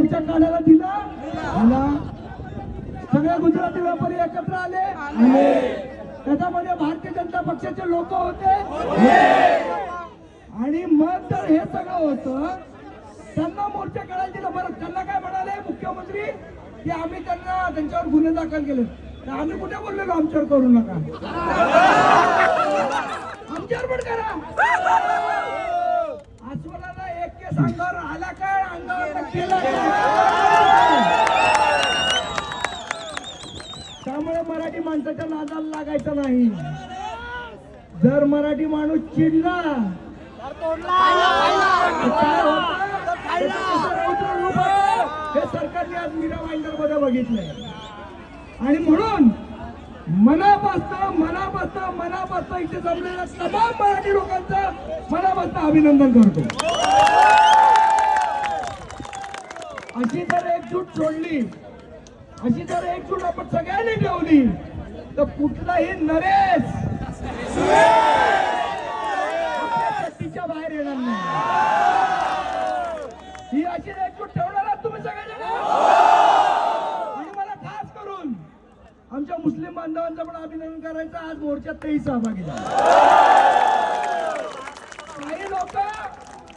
मोर्चा काढायला दिला. दिला सगळे गुजराती व्यापारी एकत्र आले. त्याच्यामध्ये भारतीय जनता पक्षाचे लोक होते. आणि मग जर हे सगळं होतं. त्यांना मोर्चा काढायला दिला. बरं त्यांना काय म्हणाले मुख्यमंत्री? की आम्ही त्यांना त्यांच्यावर गुन्हे दाखल केले. तर आम्ही कुठे बोललेलो? आमच्यावर करू नका. आमच्यावर पण करा. अस्वलाला एक केस अंगावर आला काय अंगावर केला काय? त्यामुळे मराठी माणसाच्या नादाला लागायचं नाही. जर मराठी माणूस चिडला हे सरकारने आज मीरा वाईंदरमध्ये बघितलंय. आणि म्हणून मनापासता मनापासता मनापासता इथे जमलेल्या तमाम मराठी लोकांचं मनापासता अभिनंदन करतो. अशी जर एकजूट सोडली अशी जर एकजूट आपण सगळ्यांनी ठेवली तर कुठलाही नरेश तिच्या बाहेर येणार नाही. ही अशी एकजूट ठेवणार आहात तुम्ही सगळेजण? आणि मला खास करून आमच्या मुस्लिम बांधवांचं पण अभिनंदन करायचं आज मोर्चात तेही सहभागी झाला. काही लोक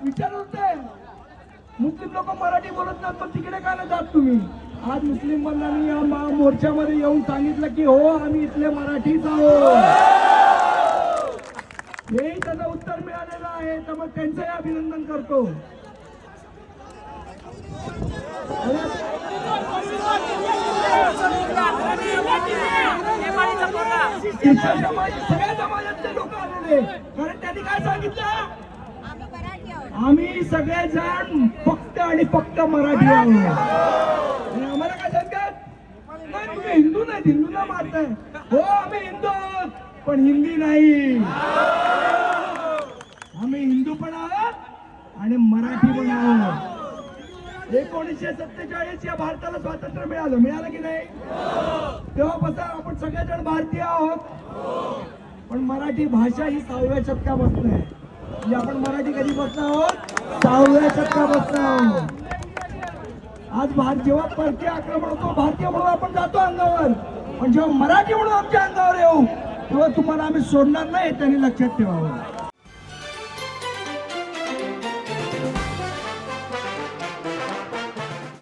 विचारत होते मुस्लिम लोक मराठी बोलत नाहीत पण तिकडे का नाही जात तुम्ही? आज मुस्लिम बंधांनी या मोर्चामध्ये येऊन सांगितलं की हो आम्ही इथले मराठीच आहोत. हेही त्याचं उत्तर मिळालेलं आहे त्यामुळे त्यांचंही अभिनंदन करतो. सगळ्या समाजातले लोक आलेले कारण त्यांनी काय सांगितलं? आम्ही सगळेजण फक्त आणि फक्त मराठी आहोत. आणि आम्हाला काय सांगतात? नाही तुम्ही हिंदू नाही हिंदूला मारताय हो आम्ही हिंदू आहोत पण हिंदी नाही. आम्ही हिंदू पण आहोत आणि मराठी पण आहोत. एकोणीसशे सत्तेचाळीस या भारताला स्वातंत्र्य मिळालं. मिळालं की नाही? तेव्हापासून आपण सगळेजण भारतीय आहोत. पण मराठी भाषा ही सहाव्या शतकापासून आहे. म्हणजे आपण मराठी कधी बसलो आहोत? सहाव्या शतकापासून. आहोत आज भारत जेव्हा परकीय आक्रमण होतो भारतीय म्हणून आपण जातो अंगावर. पण जेव्हा मराठी म्हणून आमच्या अंगावर येऊ तेव्हा तुम्हाला आम्ही सोडणार नाही त्यांनी लक्षात ठेवावं.